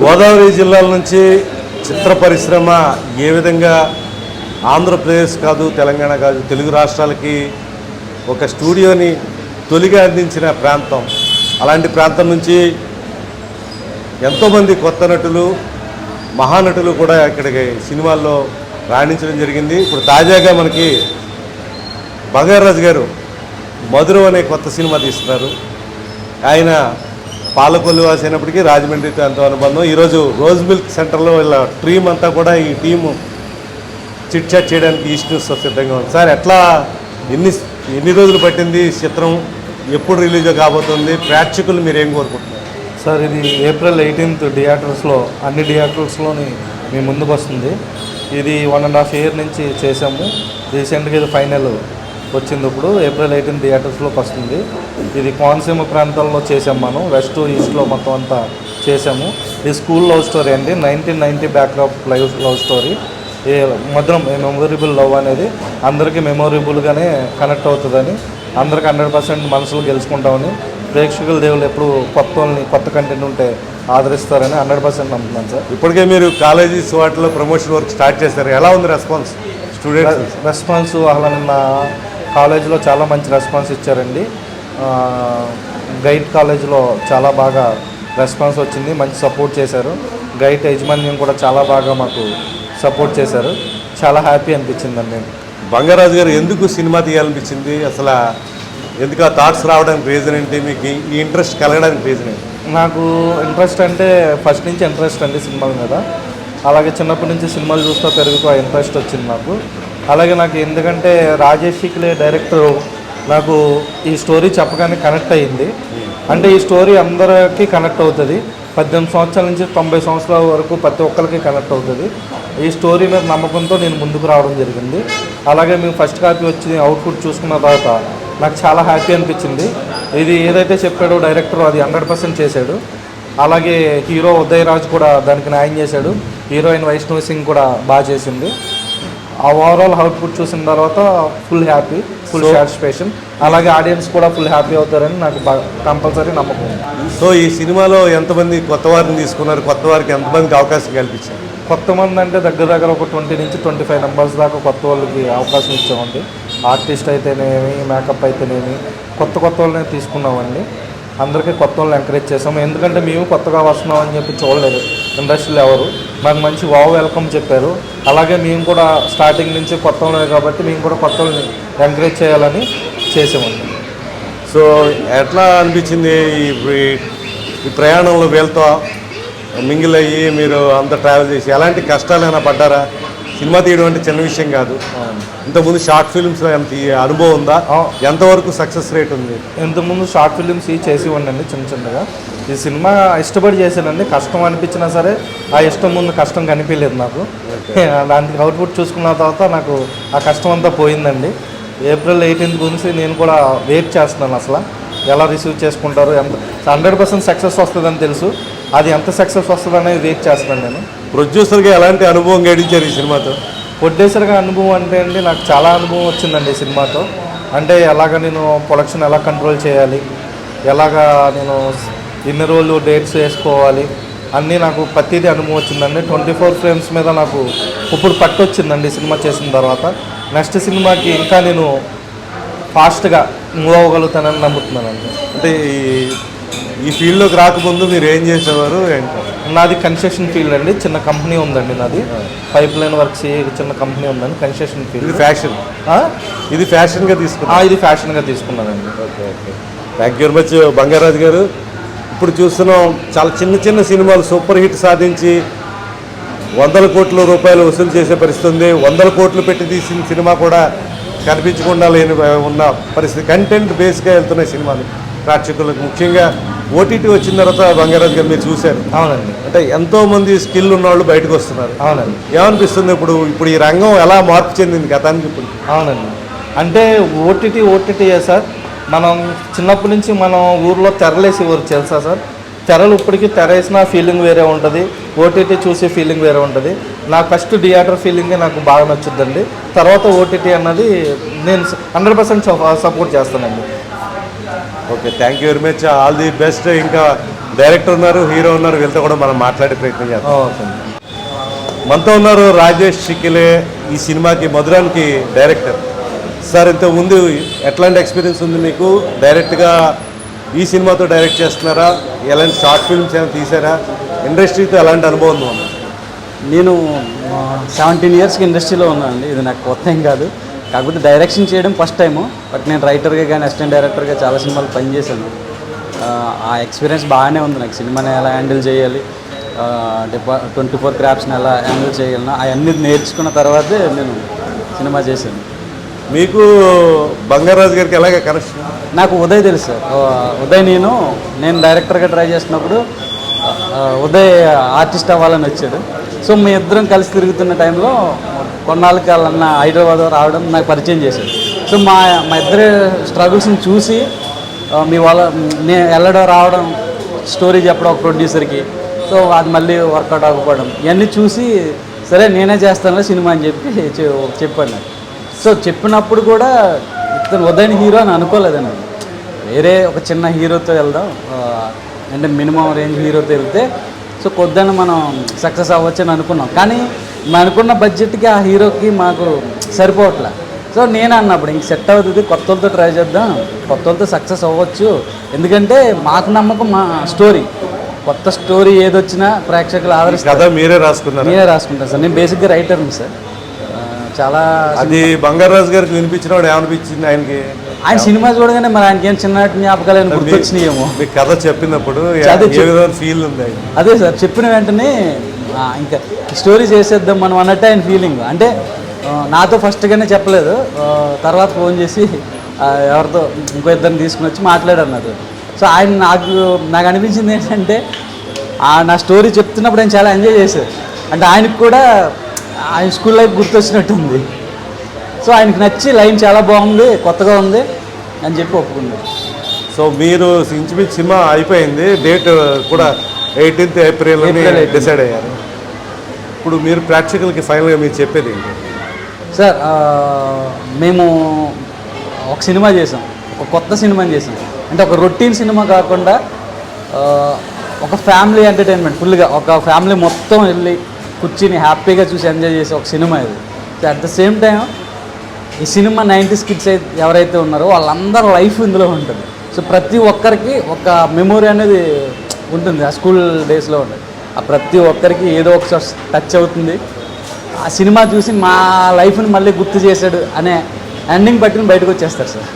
గోదావరి జిల్లాల నుంచి చిత్ర పరిశ్రమ ఏ విధంగా ఆంధ్రప్రదేశ్ కాదు తెలంగాణ కాదు తెలుగు రాష్ట్రాలకి ఒక స్టూడియోని తొలిగా అందించిన ప్రాంతం. అలాంటి ప్రాంతం నుంచి ఎంతోమంది కొత్త నటులు మహానటులు కూడా ఇక్కడికి సినిమాల్లో రాణించడం జరిగింది. ఇప్పుడు తాజాగా మనకి బంగారాజు గారు మధురం అనే కొత్త సినిమా తీస్తున్నారు. ఆయన పాలకొల్లు వాసినప్పటికీ రాజమండ్రితో ఎంతో అనుబంధం. ఈరోజు రోజ్ మిల్క్ సెంటర్లో వీళ్ళ టీం అంతా కూడా ఈ టీము చిట్ చాట్ చేయడానికి ఈస్ట్ న్యూస్తో సిద్ధంగా ఉంది. సార్ ఎట్లా ఎన్ని ఎన్ని రోజులు పట్టింది చిత్రం? ఎప్పుడు రిలీజ్ కాబోతుంది? ప్రేక్షకులు మీరు ఏం కోరుకుంటున్నారు? సార్ ఇది ఏప్రిల్ ఎయిటీన్త్ థియేటర్స్లో అన్ని థియేటర్స్లోని మీ ముందుకు వస్తుంది. ఇది వన్ అండ్ హాఫ్ ఇయర్ నుంచి చేసాము రీసెంట్గా ఇది ఫైనల్ వచ్చింది ఇప్పుడు ఏప్రిల్ ఎయిటీన్ థియేటర్స్లోకి వస్తుంది. ఇది కోనసీమ ప్రాంతాల్లో చేసాం మనం వెస్ట్ ఈస్ట్లో మొత్తం అంతా చేసాము ఇది స్కూల్ లవ్ స్టోరీ అండి nineteen ninety backdrop live love story. ఏ మధురం ఏ మెమొరబుల్ లవ్ అనేది అందరికీ మెమొరబుల్గానే కనెక్ట్ అవుతుందని అందరికి హండ్రెడ్ పర్సెంట్ మనసులు గెలుచుకుంటామని ప్రేక్షకుల దేవుళ్ళు ఎప్పుడు కొత్త వాళ్ళని కొత్త కంటెంట్ ఉంటే ఆదరిస్తారని హండ్రెడ్ పర్సెంట్ నమ్ముతున్నాను సార్. ఇప్పటికే మీరు కాలేజీస్ వాటిలో ప్రమోషన్ వర్క్ స్టార్ట్ చేశారు. ఎలా ఉంది రెస్పాన్స్? స్టూడెంట్స్? రెస్పాన్స్ అసలు నిన్న కాలేజీలో చాలా మంచి రెస్పాన్స్ ఇచ్చారండి. గైడ్ కాలేజీలో చాలా బాగా రెస్పాన్స్ వచ్చింది మంచి సపోర్ట్ చేశారు. గైడ్ యాజమాన్యం కూడా చాలా బాగా మాకు సపోర్ట్ చేశారు. చాలా హ్యాపీ అనిపించిందండి. బంగారాజు గారు ఎందుకు సినిమా తీయాలనిపించింది? అసలు ఎందుకు ఆ థాట్స్ రావడానికి రీజన్ ఏంటి? మీకు ఈ- ఈ ఇంట్రెస్ట్ కలగడానికి రీజన్ ఏంటి? నాకు ఇంట్రెస్ట్ అంటే ఫస్ట్ నుంచి ఇంట్రెస్ట్ అండి సినిమాల మీద. అలాగే చిన్నప్పటి నుంచి సినిమాలు చూస్తూ పెరుగుతూ ఆ ఇంట్రెస్ట్ వచ్చింది నాకు. అలాగే నాకు ఎందుకంటే రాజేష్ షిక్లే డైరెక్టర్ నాకు ఈ స్టోరీ చెప్పగానే కనెక్ట్ అయ్యింది. అంటే ఈ స్టోరీ అందరికీ కనెక్ట్ అవుతుంది. పద్దెనిమిది సంవత్సరాల నుంచి తొంభై సంవత్సరాల వరకు ప్రతి ఒక్కరికి కనెక్ట్ అవుతుంది. ఈ స్టోరీ మీద నమ్మకంతో నేను ముందుకు రావడం జరిగింది. అలాగే మేము ఫస్ట్ కాపీ వచ్చి అవుట్పుట్ చూసుకున్న తర్వాత నాకు చాలా హ్యాపీ అనిపించింది. ఇది ఏదైతే చెప్పాడో డైరెక్టర్ అది హండ్రెడ్ పర్సెంట్ చేశాడు. అలాగే హీరో ఉదయ్ రాజ్ కూడా దానికి న్యాయం చేశాడు. హీరోయిన్ వైష్ణవ్ సింగ్ కూడా బాగా చేసింది. ఆ ఓవరాల్ అవుట్పుట్ చూసిన తర్వాత ఫుల్ హ్యాపీ ఫుల్ సాటిస్ఫాక్షన్ అలాగే ఆడియన్స్ కూడా ఫుల్ హ్యాపీ అవుతారని నాకు కంపల్సరీ నమ్మకం. సో ఈ సినిమాలో ఎంతమంది కొత్త వారిని తీసుకున్నారు? కొత్త వారికి ఎంతమందికి అవకాశం కల్పించారు? కొత్త మంది అంటే దగ్గర దగ్గర ఒక ట్వంటీ నుంచి ట్వంటీ ఫైవ్ మెంబర్స్ దాకా కొత్త వాళ్ళకి అవకాశం ఇచ్చామండి. ఆర్టిస్ట్ అయితేనేమి మేకప్ అయితేనేమి కొత్త కొత్త వాళ్ళని తీసుకున్నామండి. అందరికీ కొత్త వాళ్ళని ఎంకరేజ్ చేసాము ఎందుకంటే మేము కొత్తగా వస్తున్నాం అని చెప్పి చూడలేదు. ఇండస్ట్రీలో ఎవరు? మాకు మంచి వావ్ వెల్కమ్ చెప్పారు. అలాగే మేము కూడా స్టార్టింగ్ నుంచి కొత్త ఉన్నాయి కాబట్టి మేము కూడా కొత్త వాళ్ళని ఎంకరేజ్ చేయాలని చేసామండి సో ఎట్లా అనిపించింది ఈ ఈ ప్రయాణంలో వీళ్ళతో మింగిల్ అయ్యి మీరు అంత ట్రావెల్ చేసి ఎలాంటి కష్టాలైనా పడ్డారా? సినిమా తీయడం అంటే చిన్న విషయం కాదు. ఇంతకుముందు షార్ట్ ఫిల్మ్స్లో ఎంత అనుభవం ఉందా. ఎంతవరకు సక్సెస్ రేట్ ఉంది? ఇంతకుముందు షార్ట్ ఫిలిమ్స్ చేసి ఉండండి చిన్న చిన్నగా. ఈ సినిమా ఇష్టపడి చేశానండి కష్టం అనిపించినా సరే ఆ ఇష్టం ముందు కష్టం కనిపించలేదు నాకు. దానికి అవుట్పుట్ చూసుకున్న తర్వాత నాకు ఆ కష్టం అంతా పోయిందండి. ఏప్రిల్ ఎయిటీన్త్ గురించి నేను కూడా వెయిట్ చేస్తున్నాను అసలు. ఎలా రిసీవ్ చేసుకుంటారు ఎంత హండ్రెడ్ పర్సెంట్ సక్సెస్ వస్తుందని తెలుసు. అది ఎంత సక్సెస్ వస్తుంది అనేది వెయిట్ చేస్తున్నాను నేను. ప్రొడ్యూసర్గా ఎలాంటి అనుభవం గడించారు ఈ సినిమాతో? ప్రొడ్యూసర్గా అనుభవం అంటే అండి నాకు చాలా అనుభవం వచ్చిందండి ఈ సినిమాతో. అంటే ఎలాగ నేను ప్రొడక్షన్ ఎలా కంట్రోల్ చేయాలి ఎలాగా నేను ఎన్ని రోజులు డేట్స్ వేసుకోవాలి అన్నీ నాకు ప్రతిదీ అనుభవం వచ్చిందండి. ట్వంటీ ఫోర్ ఫ్రేమ్స్ మీద నాకు ఇప్పుడు పట్టు వచ్చిందండి ఈ సినిమా చేసిన తర్వాత. నెక్స్ట్ సినిమాకి ఇంకా నేను ఫాస్ట్గా మూవ్ అవ్వగలుగుతానని నమ్ముతున్నానండి. అంటే ఈ ఈ ఫీల్డ్లోకి రాకముందు మీరు ఏం చేసేవారు ఏంటో? నాది కన్స్ట్రక్షన్ ఫీల్డ్ అండి. చిన్న కంపెనీ ఉందండి నాది. పైప్ లైన్ వర్క్స్ చిన్న కంపెనీ ఉందండి. కన్స్ట్రక్షన్ ఇది ఫీల్డ్ ఫ్యాషన్ ఇది ఫ్యాషన్గా తీసుకున్నారు? ఇది ఫ్యాషన్గా తీసుకున్నానండి. Okay okay. Thank you very much Bangaraju గారు. ఇప్పుడు చూస్తున్నాం చాలా చిన్న చిన్న సినిమాలు సూపర్ హిట్ సాధించి వందల కోట్ల రూపాయలు వసూలు చేసే పరిస్థితి ఉంది. వందల కోట్లు పెట్టి తీసిన సినిమా కూడా కనిపించకుండా లేని ఉన్న పరిస్థితి. కంటెంట్ బేస్గా వెళ్తున్నాయి సినిమాలు. ప్రేక్షకులకు ముఖ్యంగా ఓటీటీ వచ్చిన తర్వాత బంగారాజు గారు మీరు చూశారు. అవునండి. అంటే ఎంతో మంది స్కిల్ ఉన్న వాళ్ళు బయటకు వస్తున్నారు. అవునండి. ఏమనిపిస్తుంది ఇప్పుడు? ఇప్పుడు ఈ రంగం ఎలా మార్పు చెందింది గతానికి ఇప్పుడు? అవునండి. అంటే ఓటీటీ ఓటీటీయే సార్ మనం చిన్నప్పటి నుంచి మనం ఊర్లో తెరలేసి ఊరు తెలుసా సార్? తెరలు ఇప్పటికీ తెర వేసిన ఫీలింగ్ వేరే ఉంటుంది. ఓటీటీ చూసే ఫీలింగ్ వేరే ఉంటుంది. నాకు ఫస్ట్ థియేటర్ ఫీలింగే నాకు బాగా నచ్చుద్దండి. తర్వాత ఓటీటీ అన్నది నేను హండ్రెడ్ పర్సెంట్ సపోర్ట్ చేస్తానండి. Okay thank you very much all the best ఇంకా డైరెక్టర్ ఉన్నారు హీరో ఉన్నారు వీళ్ళతో కూడా మనం మాట్లాడే ప్రయత్నం చేద్దాం. ఓకే మనతో ఉన్నారు రాజేష్ షికిలే ఈ సినిమాకి మధురానికి డైరెక్టర్ సార్ ఇంత ముందు ఎట్లాంటి ఎక్స్పీరియన్స్ ఉంది మీకు? డైరెక్ట్గా ఈ సినిమాతో డైరెక్ట్ చేస్తున్నారా? ఎలాంటి షార్ట్ ఫిల్మ్స్ ఏమైనా తీసారా? ఇండస్ట్రీతో ఎలాంటి అనుభవం ఉంది? నేను సెవెంటీన్ ఇయర్స్కి ఇండస్ట్రీలో ఉన్నానండి. ఇది నాకు కొత్త ఏం కాదు. కాకపోతే డైరెక్షన్ చేయడం ఫస్ట్ టైము బట్ నేను రైటర్గా కానీ అసిస్టెంట్ డైరెక్టర్గా చాలా సినిమాలు పనిచేశాను. ఆ, ఎక్స్పీరియన్స్ బాగానే ఉంది నాకు. సినిమాని ఎలా హ్యాండిల్ చేయాలి ట్వంటీ ఫోర్ క్రాప్స్ని ఎలా హ్యాండిల్ చేయగలను అవన్నీ నేర్చుకున్న తర్వాతే నేను సినిమా చేశాను. మీకు బంగారాజు గారికి ఎలాగ కనెక్షన్ నాకు ఉదయ్ తెలుసు సార్. ఉదయ్ నేను నేను డైరెక్టర్గా ట్రై చేసినప్పుడు ఉదయ్ ఆర్టిస్ట్ అవ్వాలని వచ్చాడు. సో మీ ఇద్దరం కలిసి తిరుగుతున్న టైంలో కొన్నాళ్ళకి వాళ్ళన్న హైదరాబాద్ రావడం నాకు పరిచయం చేశారు సో మా మా ఇద్దరి స్ట్రగుల్స్ని చూసి మీ వాళ్ళ నేను వెళ్ళడం రావడం స్టోరీ చెప్పడం ఒక ప్రొడ్యూసర్కి. సో అది మళ్ళీ వర్కౌట్ అవ్వకపోవడం. ఇవన్నీ చూసి సరే నేనే చేస్తానులే సినిమా అని చెప్పి చెప్పాను సో చెప్పినప్పుడు కూడా ఇతను ఉదయన్ హీరో అని అనుకోలేదండి వేరే ఒక చిన్న హీరోతో వెళ్దాం అంటే మినిమం రేంజ్ హీరోతో వెళ్తే సో కొద్దిన మనం సక్సెస్ అవ్వచ్చు అని అనుకున్నాం. కానీ మేము అనుకున్న బడ్జెట్కి ఆ హీరోకి మాకు సరిపోవట్లే. సో నేను అన్నప్పుడు ఇంక సెట్ అవుతుంది కొత్త వాళ్ళతో ట్రై చేద్దాం కొత్త వాళ్ళతో సక్సెస్ అవ్వచ్చు. ఎందుకంటే మాకు నమ్మకం మా స్టోరీ. కొత్త స్టోరీ ఏదొచ్చినా ప్రేక్షకులు ఆదరిస్తారు. కథ మీరే రాసుకున్నారు? నేనే రాసుకుంటాను సార్. నేను బేసిక్గా రైటర్ని సార్. చాలా అది బంగారాజు గారికి వినిపించినప్పుడు ఏమనిపించింది ఆయనకి? ఆయన సినిమా చూడగానే మరి ఆయనకి ఏం చిన్నటి జ్ఞాపకాలు గుర్తొచ్చినాయేమో. మీ కథ చెప్పినప్పుడు ఫీల్ ఉంది అదే సార్. చెప్పిన వెంటనే ఇంకా స్టోరీ చేసేద్దాం మనం అన్నట్టు ఆయన ఫీలింగ్ అంటే నాతో ఫస్ట్గానే చెప్పలేదు. తర్వాత ఫోన్ చేసి ఎవరితో ఇంకో ఇద్దరిని తీసుకుని వచ్చి మాట్లాడన్నారు సో ఆయన నాకు నాకు అనిపించింది ఏంటంటే నా స్టోరీ చెప్తున్నప్పుడు ఆయన చాలా ఎంజాయ్ చేశారు. అంటే ఆయనకు కూడా ఆయన స్కూల్ లైఫ్ గుర్తొచ్చినట్టుంది. సో ఆయనకి నచ్చి లైన్ చాలా బాగుంది కొత్తగా ఉంది అని చెప్పి ఒప్పుకున్నారు సో మీరు ఇంచుమించు సినిమా అయిపోయింది. డేట్ కూడా ఎయిటీన్త్ ఏప్రిల్ అని April 18. డిసైడ్ అయ్యారు. ఇప్పుడు మీరు ప్రేక్షకులకి ఫైనల్గా మీరు చెప్పేది ఏంటి? సార్ మేము ఒక సినిమా చేసాం. ఒక కొత్త సినిమాని చేసాం. అంటే ఒక రొటీన్ సినిమా కాకుండా ఒక ఫ్యామిలీ ఎంటర్టైన్మెంట్ ఫుల్గా ఒక ఫ్యామిలీ మొత్తం వెళ్ళి కూర్చుని హ్యాపీగా చూసి ఎంజాయ్ చేసే ఒక సినిమా ఇది. So at the same time ఈ సినిమా నైంటీస్ కిడ్స్ అయితే ఎవరైతే ఉన్నారో వాళ్ళందరూ లైఫ్ ఇందులో ఉంటుంది. సో ప్రతి ఒక్కరికి ఒక మెమొరీ అనేది ఉంటుంది ఆ స్కూల్ డేస్లో ఉంటుంది. ప్రతి ఒక్కరికి ఏదో ఒకసారి టచ్ అవుతుంది. ఆ సినిమా చూసి మా లైఫ్ని మళ్ళీ గుర్తు చేశాడు అనే ఎండింగ్ పట్టుకుని బయటకు వచ్చేస్తారు sir.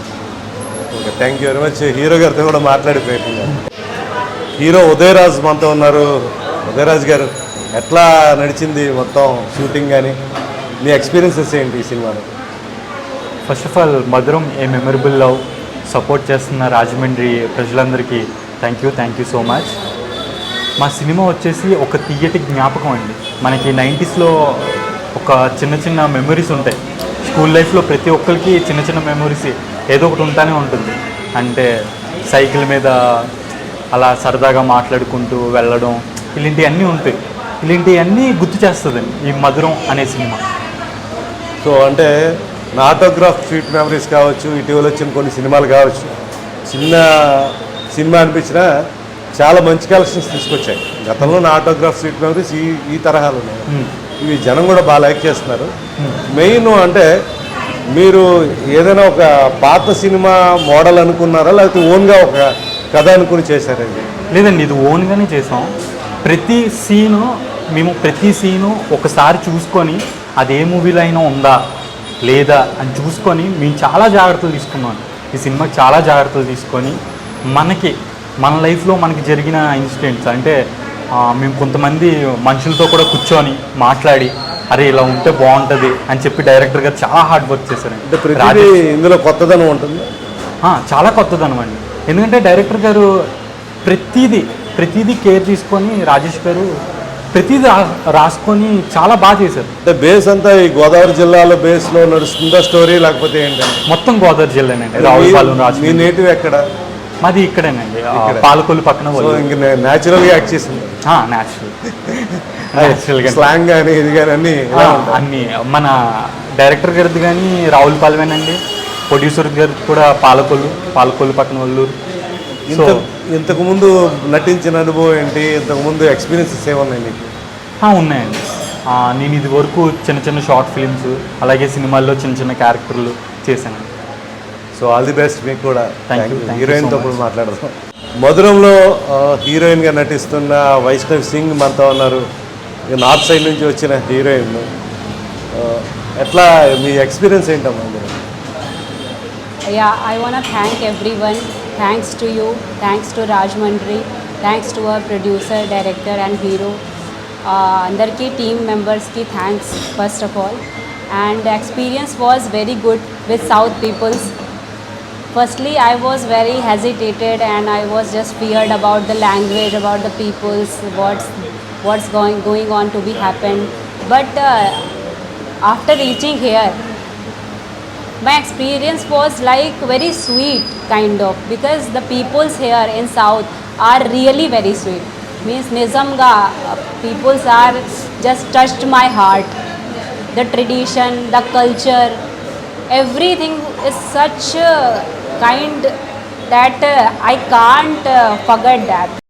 Okay thank you very much hero గారితో కూడా మాట్లాడే ప్రయత్నం చేద్దాం. హీరో ఉదయరాజ్ మనతో ఉన్నారు. ఉదయరాజ్ గారు ఎట్లా నడిచింది మొత్తం షూటింగ్ కానీ మీ ఎక్స్పీరియన్సెస్ ఏంటి ఈ సినిమాలో? ఫస్ట్ ఆఫ్ ఆల్ మధురం ఏ మెమరబుల్ లవ్ సపోర్ట్ చేస్తున్న రాజమండ్రి ప్రజలందరికీ thank you thank you so much మా సినిమా వచ్చేసి ఒక తీయటి జ్ఞాపకం అండి. మనకి నైంటీస్లో ఒక చిన్న చిన్న మెమరీస్ ఉంటాయి. స్కూల్ లైఫ్లో ప్రతి ఒక్కరికి చిన్న చిన్న మెమరీస్ ఏదో ఒకటి ఉంటానే ఉంటుంది. అంటే సైకిల్ మీద అలా సరదాగా మాట్లాడుకుంటూ వెళ్ళడం ఇలాంటివన్నీ ఉంటాయి. ఇలాంటివన్నీ గుర్తు చేస్తుందండి ఈ మధురం అనే సినిమా. సో అంటే నాటోగ్రాఫ్ స్వీట్ మెమరీస్ కావచ్చు ఇటీవల వచ్చిన కొన్ని సినిమాలు కావచ్చు. చిన్న సినిమా అనిపించినా చాలా మంచి కలెక్షన్స్ తీసుకొచ్చాయి. గతంలో నా ఆటోగ్రాఫ్ స్వీట్ మెమరీస్ ఈ ఈ తరహాలు ఉన్నాయి ఇవి జనం కూడా బాగా లైక్ చేస్తున్నారు. మెయిన్ అంటే మీరు ఏదైనా ఒక పాత సినిమా మోడల్ అనుకున్నారా? లేకపోతే ఓన్గా ఒక కథ అనుకుని చేశారండి లేదండి ఇది ఓన్గానే చేసాం. ప్రతి సీను మేము ప్రతి సీను ఒకసారి చూసుకొని అది ఏ మూవీలో అయినా ఉందా లేదా అని చూసుకొని మేము చాలా జాగ్రత్తలు తీసుకున్నాం. ఈ సినిమాకి చాలా జాగ్రత్తలు తీసుకొని మనకి మన లైఫ్లో మనకి జరిగిన ఇన్సిడెంట్స్ అంటే మేము కొంతమంది మనుషులతో కూడా కూర్చొని మాట్లాడి అరే ఇలా ఉంటే బాగుంటుంది అని చెప్పి డైరెక్టర్ గారు చాలా హార్డ్ వర్క్ చేశారండి ఇందులో కొత్తదనం ఉంటుంది? చాలా కొత్తదనం అండి. ఎందుకంటే డైరెక్టర్ గారు ప్రతిదీ ప్రతిదీ కేర్ తీసుకొని రాజేష్ గారు ప్రతిదీ రా- రాసుకొని చాలా బాగా చేశారు. అంటే బేస్ అంతా ఈ గోదావరి జిల్లాలో బేస్లో నడుస్తుందా స్టోరీ లేకపోతే ఏంటండి? మొత్తం గోదావరి జిల్లానండి రావులపాలెం మీ రాజు నేటివ్ ఎక్కడ? మాది ఇక్కడేనండి. పాలకొల్లు పక్కన న్యాచురల్గా యాక్ట్ చేసింది. న్యాచురల్ స్లాంగ్ కానీ ఇది కానీ అన్ని. అన్ని. మన డైరెక్టర్ గారిది కానీ రావులపాలెమేనండి ప్రొడ్యూసర్ గారి కూడా పాలకొల్లు పాలకొల్లు పక్కన వల్లూరు ఇంత ఇంతకు ముందు నటించిన అనుభవం ఏంటి? ఇంతకు ముందు ఎక్స్పీరియన్సెస్ ఏమన్నాయి ఆ, ఉన్నాయండి. నేను ఇది వరకు చిన్న చిన్న షార్ట్ ఫిల్మ్స్ అలాగే సినిమాల్లో చిన్న చిన్న క్యారెక్టర్లు చేశాను సో ఆల్ ది బెస్ట్ మీకు కూడా. Thank you హీరోయిన్తో ఇప్పుడు మాట్లాడదాం. మధురంలో హీరోయిన్గా నటిస్తున్న వైష్ణవ్ సింగ్ మనతో ఉన్నారు. ఇక నార్త్ సైడ్ నుంచి వచ్చిన హీరోయిన్ ఎట్లా మీ ఎక్స్పీరియన్స్ ఏంటమ్మా I want to thank everyone. Thanks to you. Thanks to Rajmandri. Thanks to our producer, director, and hero. Uh, అందరికీ టీమ్ మెంబర్స్కి thanks first of all and experience was very good with south peoples Firstly, I was very hesitated and I was just feared about the language, about the peoples, what's what's going going on to be happen. But uh, after reaching here, my experience was like very sweet kind of because the peoples here in south are really very sweet means nizamga uh, peoples are just touched my heart the tradition the culture everything is such uh, kind that uh, i can't uh, forget that